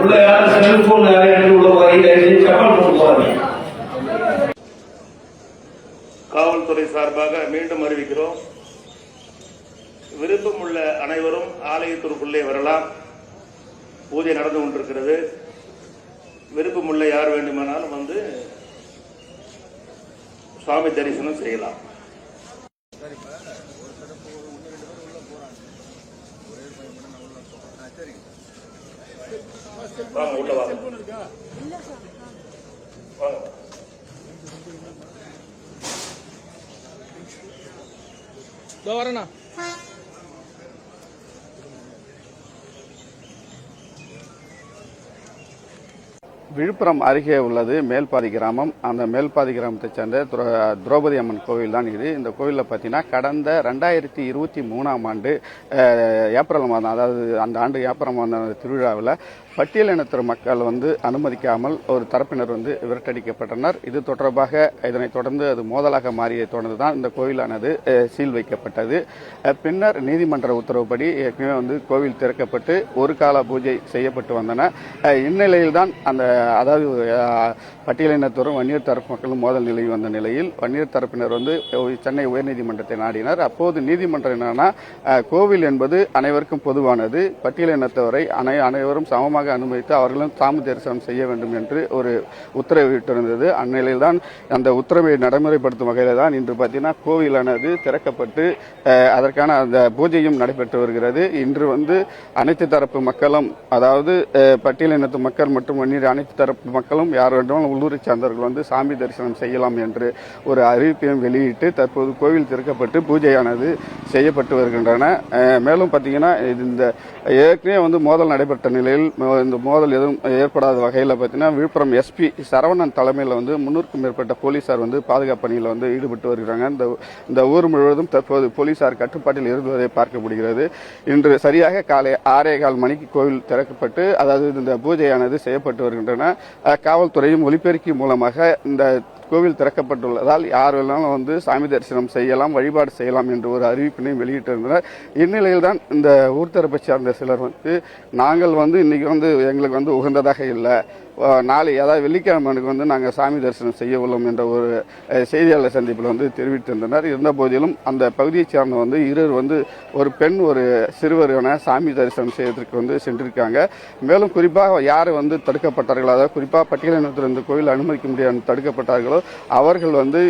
உள்ள யாரும் செல்போன் யாரும் உள்ள போய் செப்பல் போட்டு போவாங்க காவல்துறை சார்பாக மீண்டும் அறிவிக்கிறோம். விருப்பம் உள்ள அனைவரும் ஆலயத்திற்குள்ளே வரலாம். பூஜை நடந்து கொண்டிருக்கிறது. விருப்பமுள்ள யார் வேண்டுமானாலும் வந்து சுவாமி தரிசனம் செய்யலாம். வாங்க உள்ள வாங்க. வாங்க. இதோ வரேண்ணா. விழுப்புரம் அருகே உள்ளது மேல்பாதி கிராமம். அந்த மேல்பாதி கிராமத்தை சேர்ந்த திரௌபதி அம்மன் கோவில் தான் இது. இந்த கோவிலில் பார்த்தீங்கன்னா கடந்த ரெண்டாயிரத்தி இருபத்தி மூணாம் ஆண்டு ஏப்ரல் மாதம் அதாவது அந்த ஆண்டு ஏப்ரல் மாதம் திருவிழாவில் பட்டியலினத்தர் மக்கள் வந்து அனுமதிக்காமல் ஒரு தரப்பினர் வந்து விரட்டடிக்கப்பட்டனர். இது தொடர்பாக இதனைத் தொடர்ந்து அது மோதலாக மாறிய தொடர்ந்து தான் இந்த கோவிலானது சீல் வைக்கப்பட்டது. பின்னர் நீதிமன்ற உத்தரவுப்படி ஏற்கனவே வந்து கோவில் திறக்கப்பட்டு ஒரு கால பூஜை செய்யப்பட்டு வந்தன. இந்நிலையில்தான் அந்த அதாவது பட்டியலினத்தோறும் வன்னியர் தரப்பு மக்களும் மோதல் நிலை வந்த நிலையில் வன்னியர் தரப்பினர் வந்து சென்னை உயர்நீதிமன்றத்தை நாடினார். அப்போது நீதிமன்றம் என்னன்னா கோவில் என்பது அனைவருக்கும் பொதுவானது. பட்டியலினத்தவரை அனை அனைவரும் சமமாக அனுமதித்து அவர்களும் சாமி தரிசனம் செய்ய வேண்டும் என்று ஒரு உத்தரவிட்டிருந்தது. அந்நிலையில் தான் அந்த உத்தரவை நடைமுறைப்படுத்தும் வகையில் தான் இன்று பார்த்தீங்கன்னா கோவிலானது திறக்கப்பட்டு அதற்கான அந்த பூஜையும் நடைபெற்று வருகிறது. இன்று வந்து அனைத்து தரப்பு மக்களும் அதாவது பட்டியலினத்து மக்கள் மற்றும் வன்னியர் அனைத்து தரப்பு மக்களும் யார் வேண்டுமானாலும் உள்ளூரை சார்ந்தவர்கள் வந்து சாமி தரிசனம் செய்யலாம் என்று ஒரு அறிவிப்பையும் வெளியிட்டு தற்போது கோவில் திறக்கப்பட்டு பூஜையானது செய்யப்பட்டு வருகின்றன. மேலும் பார்த்தீங்கன்னா இது இந்த ஏற்கனவே வந்து மோதல் நடைபெற்ற நிலையில் மோ- இந்த மோதல் எதுவும் ஏற்படாத வகையில் பார்த்தீங்கன்னா விழுப்புரம் எஸ்பி சரவணன் தலைமையில் வந்து முன்னூறுக்கும் மேற்பட்ட போலீசார் வந்து பாதுகாப்பு பணியில் வந்து ஈடுபட்டு வருகிறாங்க. இந்த இந்த ஊர் முழுவதும் தற்போது போலீசார் கட்டுப்பாட்டில் இருந்ததை பார்க்க முடிகிறது. இன்று சரியாக காலை ஆறே கால் மணிக்கு கோவில் திறக்கப்பட்டு அதாவது இந்த பூஜையானது செய்யப்பட்டு வருகின்றன. அஹ், காவல்துறையும் ஒலிபெருக்கி மூலமாக இந்த கோவில் திறக்கப்பட்டுள்ளதால் யார் வேணாலும் வந்து சாமி தரிசனம் செய்யலாம் வழிபாடு செய்யலாம் என்ற ஒரு அறிவிப்பினையும் வெளியிட்டிருந்தனர். இந்நிலையில் தான் இந்த ஊர் தரப்பை சார்ந்த சிலர் வந்து நாங்கள் வந்து இன்னைக்கு வந்து எங்களுக்கு வந்து உகந்ததாக இல்லை. நாளை அதாவது வெள்ளிக்கிழமைக்கு வந்து நாங்கள் சாமி தரிசனம் செய்ய உள்ளோம் என்ற ஒரு செய்தியாளர் சந்திப்பில் வந்து தெரிவித்திருந்தனர். இருந்த போதிலும் அந்த பகுதியைச் சேர்ந்த வந்து இருவர் வந்து ஒரு பெண் ஒரு சிறுவர் என சாமி தரிசனம் செய்வதற்கு வந்து சென்றிருக்காங்க. மேலும் குறிப்பாக யார் வந்து தடுக்கப்பட்டார்களோ அதாவது குறிப்பாக பட்டியலினத்தில் இந்த கோயில் அனுமதிக்க முடியாது தடுக்கப்பட்டார்களோ அவர்கள் வந்து